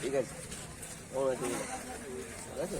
ঠিক আছে। ঠিক আছে?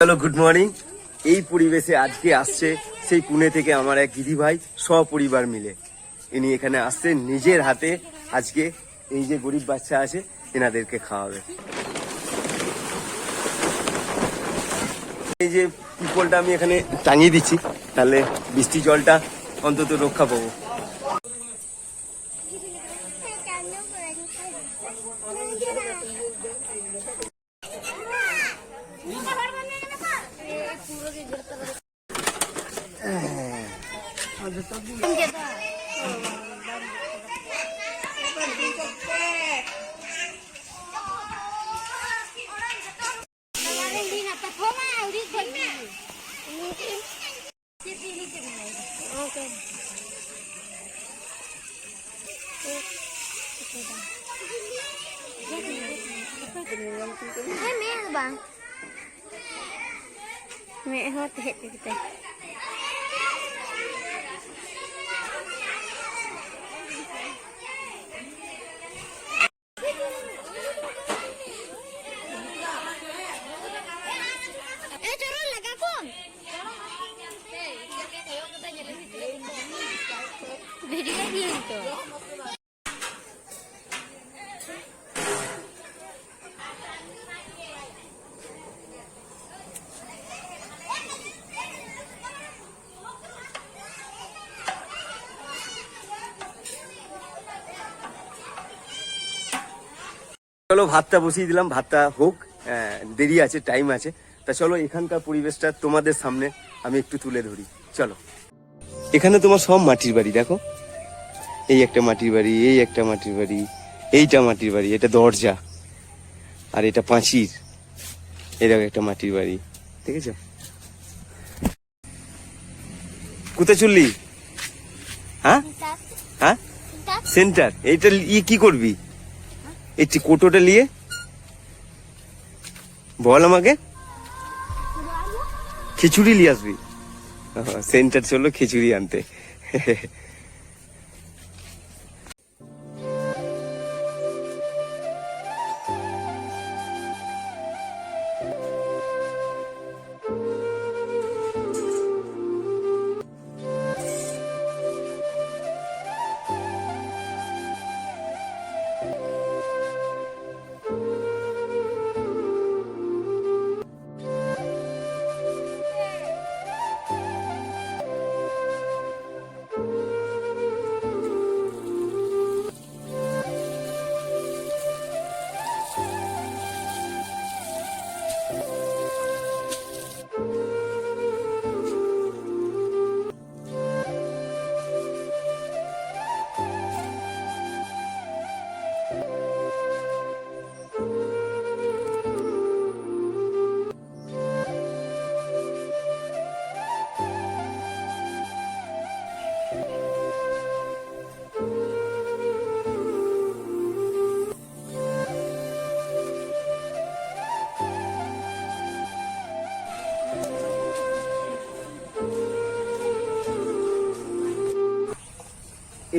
হ্যালো গুড মর্নিং এই পরিবেশে আজকে আসছে সেই পুনে থেকে আমার এক দিদি ভাই, সপরিবার মিলে। ইনি এখানে আসছে নিজের হাতে। আজকে এই যে গরিব বাচ্চা আছে, এনাদেরকে খাওয়াবে। এই যে টিপলটা আমি এখানে টাঙিয়ে দিচ্ছি তাহলে বৃষ্টি জলটা অন্তত রক্ষা পাবো। Mẹ hết চলো ভাতটা বসিয়ে দিলাম ভাতটা হোক দেরি আছে টাইম আছে। তা চলো এখানকার পরিবেশটা তোমাদের সামনে আমি একটু তুলে ধরি। চলো। এখানে তোমার সব মাটির বাড়ি দেখো। এই একটা মাটির বাড়ি এই একটা মাটির বাড়ি এইটা মাটির বাড়ি এটা দরজা আর এটা পাঁচির এরকম একটা মাটির বাড়ি ঠিক আছে কোথায় চললি? হ্যাঁ? হ্যাঁ? সেন্টার। এইটা ই কি করবি? এই কোটোটা নিয়ে। বল আমাকে। খিচুড়ি নিয়ে আসবি। সেন্টার চলল খিচুড়ি আনতে।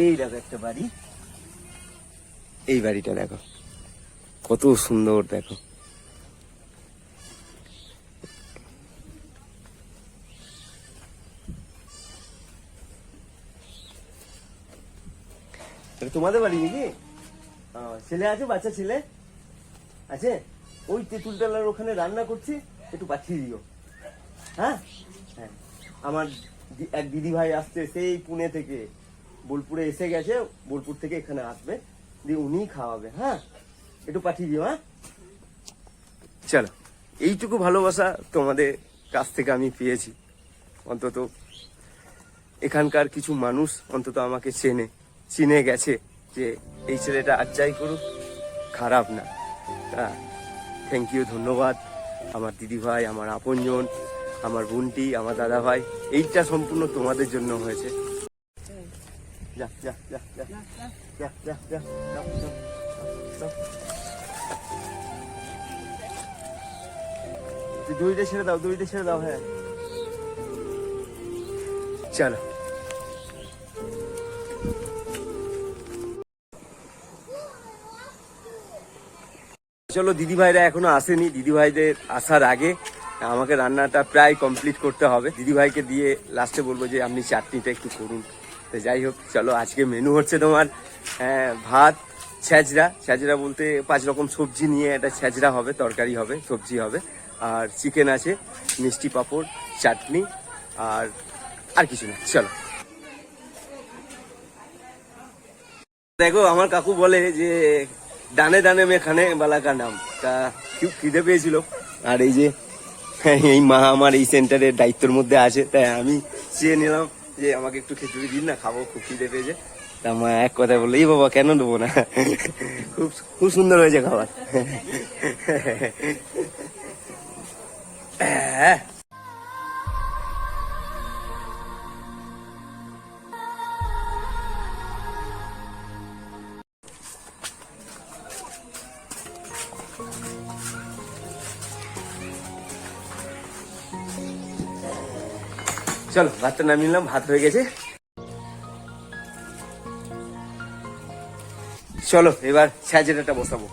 এই দেখো একটা বাড়ি। এই বাড়িটা দেখো। কত সুন্দর দেখো। তোমাদের বাড়ি নাকি? ছেলে আছে, বাচ্চা ছেলে? আছে? ওই তেঁতুলতলার ওখানে রান্না করছি, একটু পাঠিয়ে দিও। হ্যাঁ? হ্যাঁ। আমার এক দিদি ভাই আসছে সেই পুনে থেকে। বোলপুরে এসে গেছে, বোলপুর থেকে এখানে আসবে, দিয়ে উনিই খাওয়াবে হ্যাঁ? একটু পাঠিয়ে দিও হ্যাঁ? চলো। এইটুকু ভালোবাসা তোমাদের কাছ থেকে আমি পেয়েছি। অন্তত এখানকার কিছু মানুষ অন্তত আমাকে চেনে, চিনে গেছে যে এই ছেলেটা আর যাই করুক, খারাপ না। তা থ্যাংক ইউ ধন্যবাদ। আমার দিদি ভাই আমার আপনজন, আমার বোনটি, আমার দাদা ভাই এইটা সম্পূর্ণ তোমাদের জন্য হয়েছে। যা যা যা যা যা যা যা দুইটা ছেড়ে দাও দুইটা ছেড়ে দাও হ্যাঁ। চলো। চলো দিদিভাইরা এখনও আসেনি। দিদিভাইদের আসার আগে আমাকে রান্নাটা প্রায় কমপ্লিট করতে হবে। দিদিভাইকে দিয়ে লাস্টে বলব যে আপনি চাটনিটা একটু করুন। তো যাই হোক চলো আজকে মেনু হচ্ছে তোমার আহ, ভাত ছ্যাঁচড়া ছ্যাঁচড়া বলতে পাঁচ রকম সবজি নিয়ে একটা ছ্যাঁচড়া হবে তরকারি হবে সবজি হবে। আর চিকেন আছে মিষ্টি পাঁপড় চাটনি আর আর কিছু না। চলো। দেখো আমার কাকু বলে যে ডানে ডানে মেখানে বালাকা নাম? তা খুব খিদে পেয়েছিল। আর এই যে এই মা আমার এই সেন্টারের দায়িত্বের মধ্যে আছে তাই আমি চেয়ে নিলাম। যে আমাকে একটু খিচুড়ি দিন না, খাব, খুব খিদে পেয়েছে। তা মা এক কথা বলল, এই বাবা, কেন দেবো না? খুব খুব সুন্দর হয়েছে খাবার। হ্যাঁ। চলো, ভাতটা নামিয়ে নিলাম, ভাত হয়ে গেছে। চলো, এবার স্যাজেটাটা বসাবো।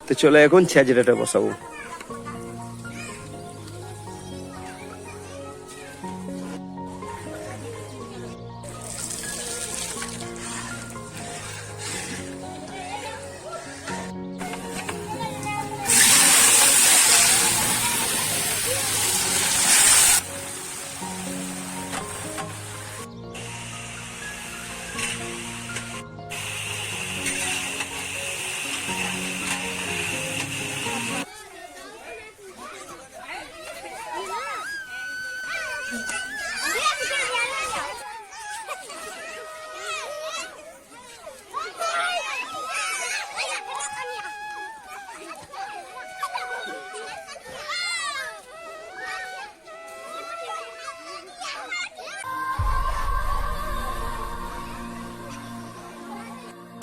তো চলো এখন স্যাজেটাটা বসাবো।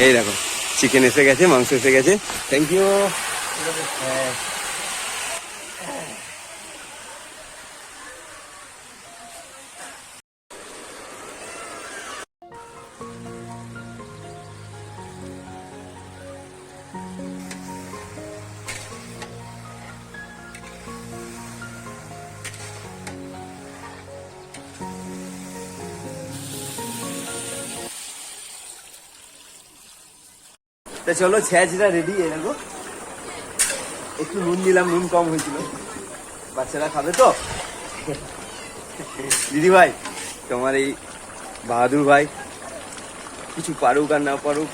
এই দেখো চিকেন এসে গেছে মাংস এসে গেছে। থ্যাংক ইউ চলো ছ্যাঁচটা রেডি এ দেখো। একটু নুন দিলাম নুন কম হয়েছিল। বাচ্চারা খাবে তো? দিদি ভাই, তোমার এই বাহাদুর ভাই, কিছু পারুক আর না পারুক,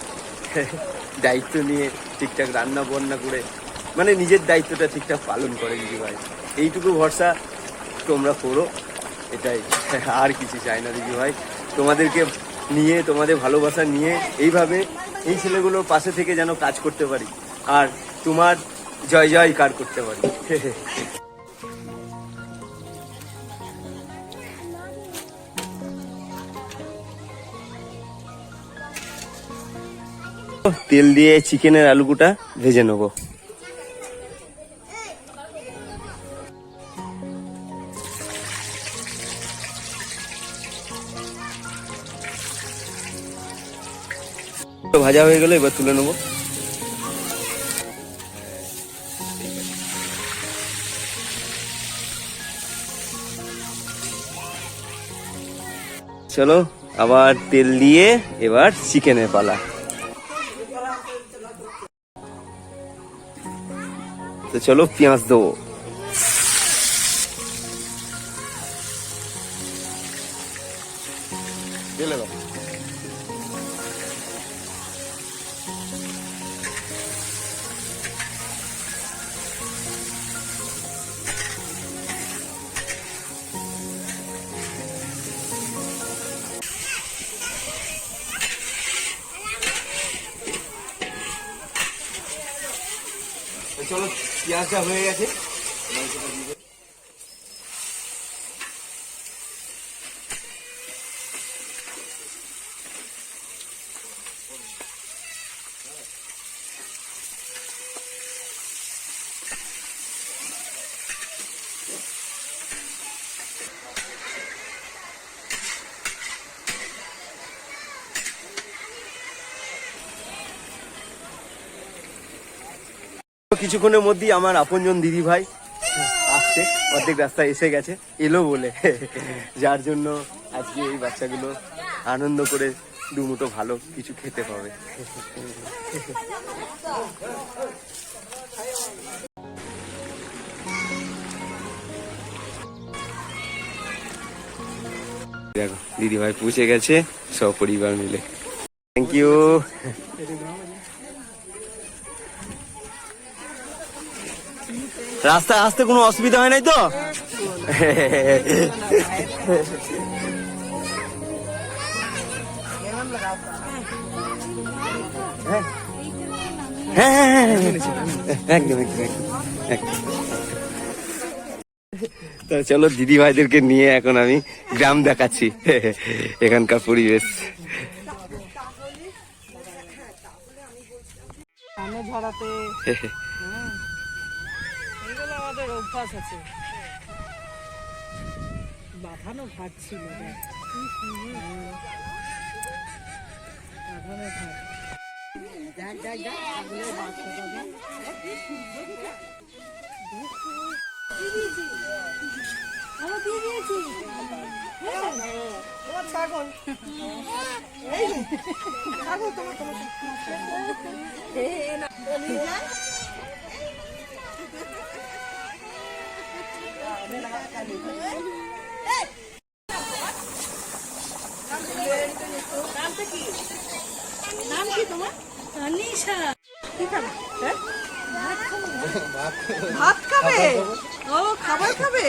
দায়িত্ব নিয়ে ঠিকঠাক রান্না বান্না করে মানে নিজের দায়িত্বটা ঠিকঠাক পালন করে দিদি ভাই। এইটুকু ভরসা তোমরা করো, এটাই। আর কিছু চাই না দিদি ভাই। তোমাদেরকে নিয়ে, তোমাদের ভালোবাসা নিয়ে এইভাবে এই ছেলেগুলোর পাশে থেকে যেন কাজ করতে পারি। আর তোমার জয় জয় কার করতে পারি। তেল দিয়ে চিকেনের আলুগুটা ভেজে নেব। ভাজা হয়ে গেল এবার তুলে নেব। চলো, আবার তেল দিয়ে এবার চিকেনের পালা। তো চলো, পেঁয়াজ দেবো। চলো পেঁয়াজটা হয়ে গেছে। কিছুক্ষণের মধ্যেই আমার আপনজন দিদি ভাই আসছে অর্ধেক রাস্তায় এসে গেছে এলো বলে। যার জন্য আজকে এই বাচ্চাগুলো আনন্দ করে দুমুটো ভালো কিছু খেতে পাবে। দেখো দিদি ভাই পৌঁছে গেছে সব পরিবার মিলে। থ্যাংক ইউ রাস্তায় আসতে কোনো অসুবিধা হয় নাই তো? চলো দিদি ভাইদেরকে নিয়ে এখন আমি গ্রাম দেখাচ্ছি, এখানকার পরিবেশ। অভ্যাস আছে বাঁধানো ঘাট ছিল। বাঁধানো ঘাট ছাগল তোমার তোমার নাম কি তোমার তানিশা কি খাবে? ভাত খাবে ও খাবার খাবে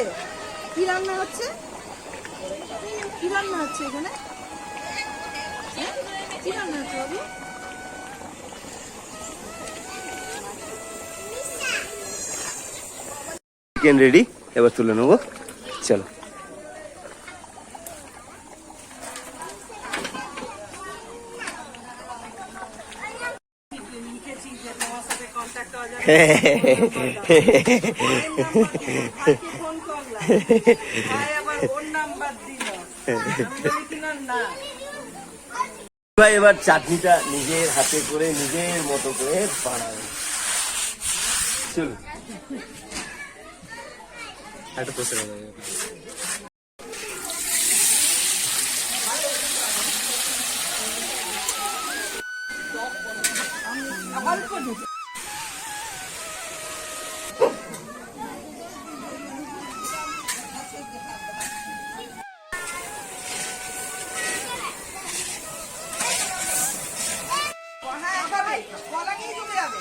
কি রান্না হচ্ছে কি রান্না হচ্ছে এখানে? কি রান্না হচ্ছে বাবু চিকেন রেডি এবার তুলে নেব। চলো। ভাই, এবার চাটনিটা নিজের হাতে করে, নিজের মতো করে বানাবে। চলুন একটা দিতে হ্যাঁ। কলা নিয়ে চলে যাবে।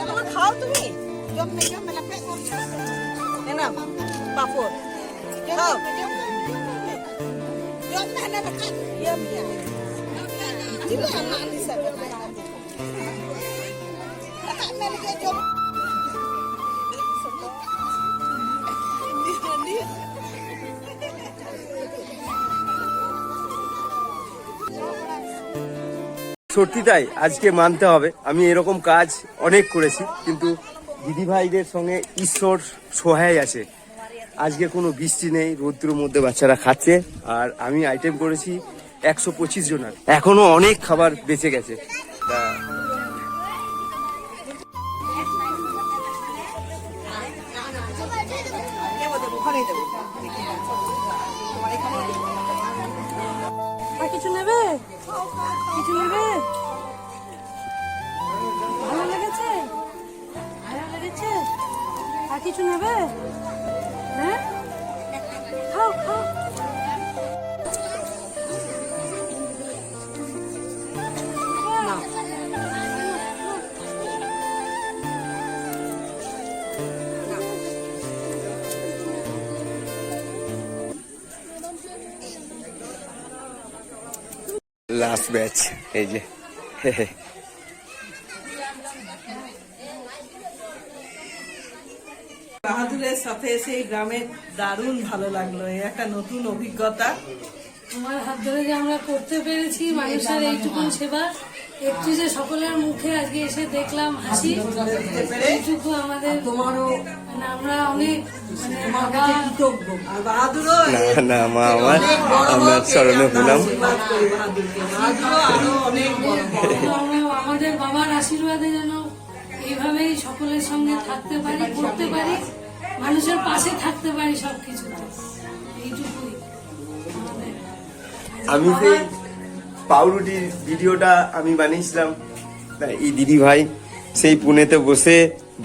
খাবার তোমার খাও তুমি এ নাও, পাঁপড় খাও Yum, yum. Dilo, alis sa সত্যি তাই, আজকে মানতে হবে। আমি এরকম কাজ অনেক করেছি, কিন্তু দিদি ভাইদের সঙ্গে ঈশ্বর সহায় আছে। আজকে কোনো বৃষ্টি নেই, রৌদ্রের মধ্যে বাচ্চারা খাচ্ছে, আর আমি আইটেম করেছি একশো পঁচিশ জনের। এখনও অনেক খাবার বেঁচে গেছে। তা কিছু নেবে? লাস্ট ব্যাচ এই যে। বাহাদুরের সাথে এসে এই গ্রামে দারুণ ভালো লাগল। এই একটা নতুন অভিজ্ঞতা। তোমার হাত ধরে যে আমরা করতে পেরেছি মানুষের এইটুকু সেবা একটু যে সকলের মুখে আজকে এসে দেখলাম হাসি এইটুকু আমাদের তোমারও মানে আমরা অনেক মানে না না মা আমার আমরা প্রণাম আমাদের বাবার আশীর্বাদে যেন এইভাবেই সকলের সঙ্গে থাকতে পারি করতে পারি। মানুষের পাশে থাকতে পারি সবকিছুতে এইটুকুই আমি সেই পাউরুটির ভিডিওটা আমি বানিয়েছিলাম এই দিদি ভাই সেই পুনেতে বসে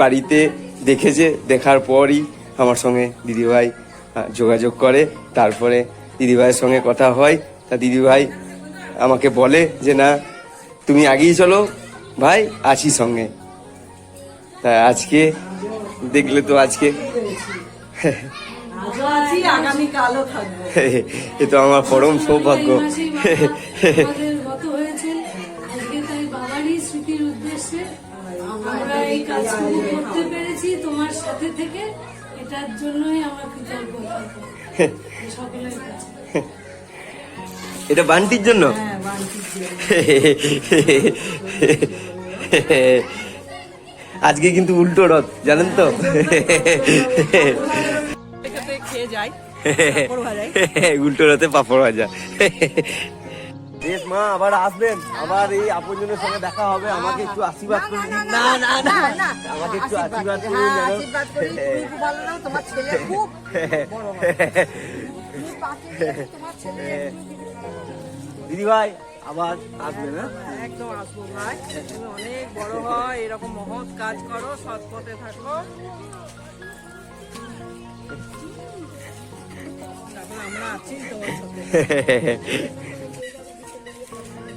বাড়িতে দেখেছে, দেখার পরই আমার সঙ্গে দিদি ভাই যোগাযোগ করে। তারপরে দিদি ভাইয়ের সঙ্গে কথা হয়। তা দিদি ভাই আমাকে বলে যে, না, তুমি আগেই চলো, ভাই, আছি সঙ্গে। তা আজকে, দেখলে তো আজকে এ তো আমার পরম সৌভাগ্য। এই মাসেই বাবা আমাদের গত হয়েছেন আজকে তাই বাবারই স্মৃতির উদ্দেশ্যে আমরা এই কাজটুকু করতে পেরেছি তোমার সাথে থেকে। এটার জন্যই আমরা কৃতজ্ঞ। সকলের কাছে। এটা বান্টির জন্য? হ্যাঁ বান্টির জন্য। আজকে কিন্তু উল্টো রথ জানেন তো? খেয়ে যাই উল্টো রথে পাপড় ভাজা। বেশ মা আবার আসবেন। আবার এই আপনজনের সঙ্গে দেখা হবে আমাকে একটু আশীর্বাদ করুন। না না না আমাকে একটু আশীর্বাদ করুন হ্যাঁ, আশীর্বাদ করি খুব ভালো নাও তোমার ছেলে খুব বড় হয়। দিদি। ভাই আবার আসবেন হ্যাঁ একদম আসব ভাই। তুমি অনেক বড় হয় এরকম মহৎ কাজ করো সৎ পথে থাকো। আমরা আছি তোমার সাথে।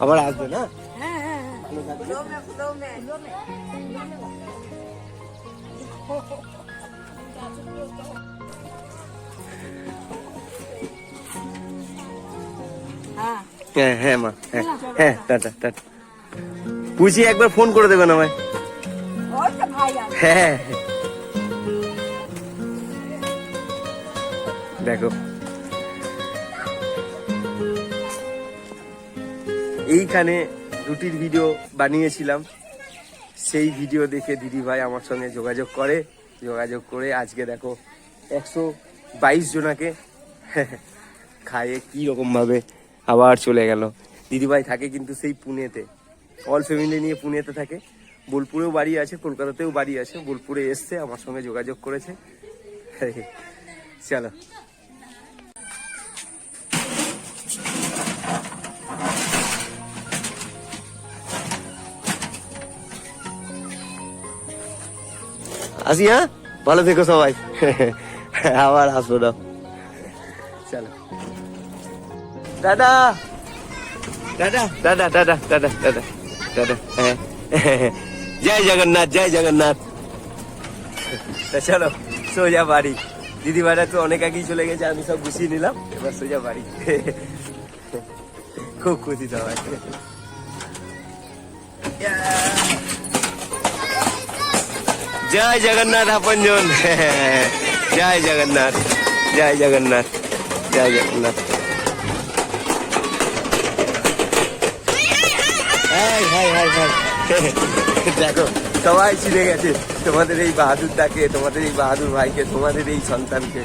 আবার আসবে না? হ্যাঁ হ্যাঁ হ্যাঁ। হ্যাঁ হ্যাঁ মা হ্যাঁ হ্যাঁ টাটা টাটা। পুষি একবার ফোন করে দেবেন আমায়। হ্যাঁ দেখো। এইখানে রুটির ভিডিও বানিয়েছিলাম। সেই ভিডিও দেখে দিদি ভাই আমার সঙ্গে যোগাযোগ করে। যোগাযোগ করে আজকে দেখো, একশো বাইশ জনাকে খায়ে কি রকম ভাবে আবার চলে গেল। দিদিভাই থাকে কিন্তু সেই পুনেতে। অল ফ্যামিলি নিয়ে পুনেতে থাকে। বোলপুরেও বাড়ি আছে কলকাতাতেও বাড়ি আছে। বোলপুরে এসছে আমার সঙ্গে যোগাযোগ করেছে। চলো। আসি হ্যাঁ ভালো থেকো সবাই। আবার আসব না। চলো। দাদা। দাদা দাদা দাদা দাদা দাদা হ্যাঁ জয় জগন্নাথ জয় জগন্নাথ। তা চলো, সোজা বাড়ি। দিদি ভাইরা তো অনেক আগেই চলে গেছে, আমি সব গুছিয়ে নিলাম, এবার সোজা বাড়ি। খুব খুশি সবাই জয় জগন্নাথ আপনজন। জয় জগন্নাথ জয় জগন্নাথ জয় Jagannath. Hi hi hi hi. দেখো, সবাই চিনে গেছে, তোমাদের এই বাহাদুরটাকে, তোমাদের এই বাহাদুর ভাইকে, তোমাদের এই সন্তানকে।